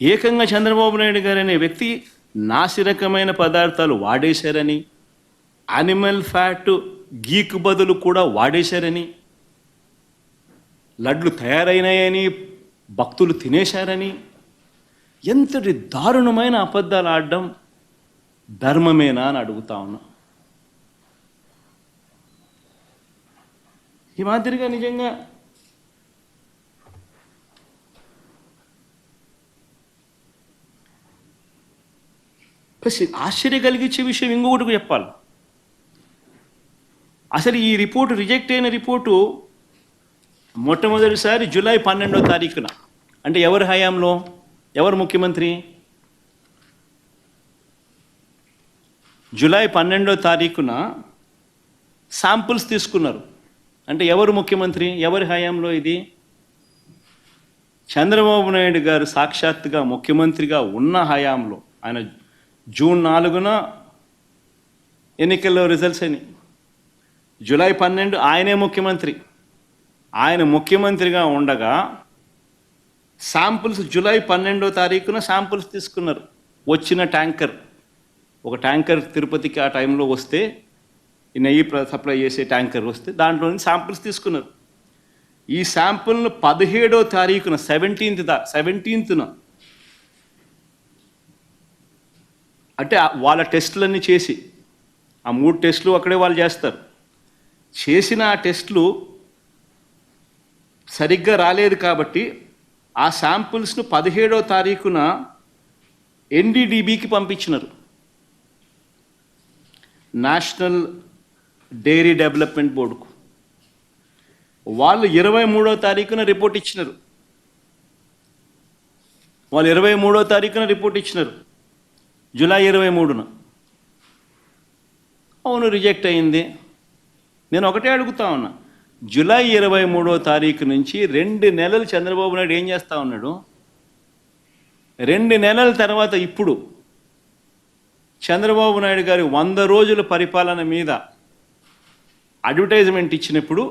ఏకంగా చంద్రబాబు నాయుడు గారు అనే వ్యక్తి నాసిరకమైన పదార్థాలు వాడేశారని యానిమల్ ఫ్యాట్ గీక్ బదులు కూడా వాడేశారని లడ్లు తయారైనాయని భక్తులు తినేశారని ఎంతటి దారుణమైన అబద్ధాలు ఆడడం ధర్మమేనా అని అడుగుతా ఉన్నా. ఈ మాదిరిగా నిజంగా ఆశ్చర్య కలిగించే విషయం ఇంకొకటి చెప్పాలి. అసలు ఈ రిపోర్టు రిజెక్ట్ అయిన రిపోర్టు మొట్టమొదటిసారి జూలై పన్నెండో తారీఖున. అంటే ఎవరి హయాంలో? ఎవరు ముఖ్యమంత్రి? జూలై పన్నెండో తారీఖున శాంపుల్స్ తీసుకున్నారు. అంటే ఎవరు ముఖ్యమంత్రి? ఎవరి హయాంలో ఇది? చంద్రబాబు నాయుడు గారు సాక్షాత్తుగా ముఖ్యమంత్రిగా ఉన్న హయాంలో ఆయన జూన్ నాలుగున ఎన్నికల్లో రిజల్ట్స్ అయినాయి. జూలై పన్నెండు ఆయనే ముఖ్యమంత్రి. ఆయన ముఖ్యమంత్రిగా ఉండగా శాంపుల్స్ జూలై పన్నెండో తారీఖున శాంపుల్స్ తీసుకున్నారు. వచ్చిన ట్యాంకర్. ఒక ట్యాంకర్ తిరుపతికి ఆ టైంలో వస్తే ఈ నెయ్యి సప్లై చేసే ట్యాంకర్ వస్తే దాంట్లో నుంచి శాంపుల్స్ తీసుకున్నారు. ఈ శాంపుల్ను పదిహేడో తారీఖున సెవెంటీన్త్ దా సెవెంటీన్త్న అంటే వాళ్ళ టెస్టులన్నీ చేసి ఆ మూడు టెస్టులు అక్కడే వాళ్ళు చేస్తారు. చేసిన ఆ టెస్టులు సరిగ్గా రాలేదు కాబట్టి ఆ శాంపుల్స్ను పదిహేడో తారీఖున ఎన్డీడీబీకి పంపించినారు. నేషనల్ డైరీ డెవలప్మెంట్ బోర్డుకు. వాళ్ళు ఇరవై మూడో తారీఖున రిపోర్ట్ ఇచ్చినారు. వాళ్ళు ఇరవై మూడో తారీఖున రిపోర్ట్ ఇచ్చినారు. జూలై ఇరవై మూడున. అవును రిజెక్ట్ అయింది. నేను ఒకటే అడుగుతా ఉన్నా. జూలై ఇరవై మూడో తారీఖు నుంచి రెండు నెలలు చంద్రబాబు నాయుడు ఏం చేస్తా ఉన్నాడు? రెండు నెలల తర్వాత ఇప్పుడు చంద్రబాబు నాయుడు గారి వంద రోజుల పరిపాలన మీద అడ్వర్టైజ్మెంట్ ఇచ్చినప్పుడు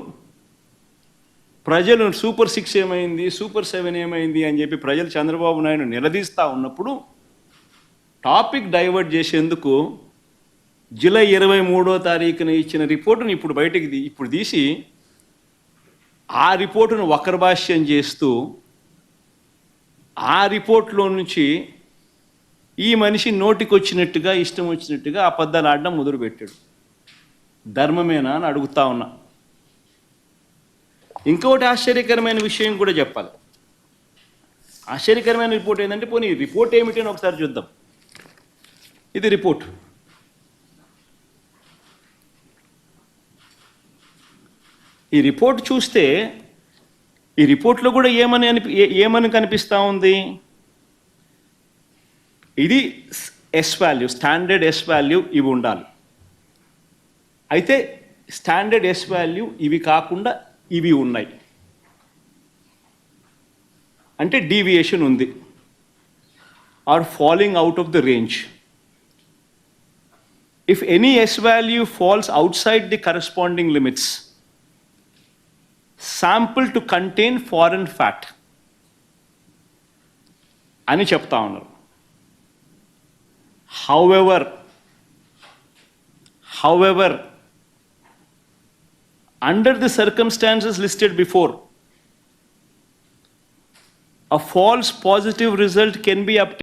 ప్రజలు సూపర్ సిక్స్ ఏమైంది సూపర్ సెవెన్ ఏమైంది అని చెప్పి ప్రజలు చంద్రబాబు నాయుడు నిలదీస్తూ ఉన్నప్పుడు టాపిక్ డైవర్ట్ చేసేందుకు జూలై ఇరవై మూడో తారీఖున ఇచ్చిన రిపోర్టును ఇప్పుడు బయటికి ఇప్పుడు తీసి ఆ రిపోర్టును వక్రభాష్యం చేస్తూ ఆ రిపోర్ట్లో నుంచి ఈ మనిషి నోటికి వచ్చినట్టుగా ఇష్టం వచ్చినట్టుగా అబద్ధాలు ఆడడం మొదలుపెట్టాడు. ధర్మమేనా అని అడుగుతా ఉన్నా. ఇంకొకటి ఆశ్చర్యకరమైన విషయం కూడా చెప్పాలి. ఆశ్చర్యకరమైన రిపోర్ట్ ఏంటంటే పోనీ రిపోర్ట్ ఏమిటి అని ఒకసారి చూద్దాం. ఇది రిపోర్ట్. ఈ రిపోర్ట్ చూస్తే ఈ రిపోర్ట్లో కూడా ఏమని అనిపి ఏమని కనిపిస్తూ ఉంది? ఇది S value standard S value ఇవి ఉండాలి. అయితే స్టాండర్డ్ ఎస్ వాల్యూ ఇవి కాకుండా ఇవి ఉన్నాయి. అంటే డీవియేషన్ ఉంది. Are falling out of the range If any S value falls outside the corresponding limits sample to contain foreign fat అని చెప్తా ఉన్నారు however however under the circumstances listed before, a false positive result can be obtained.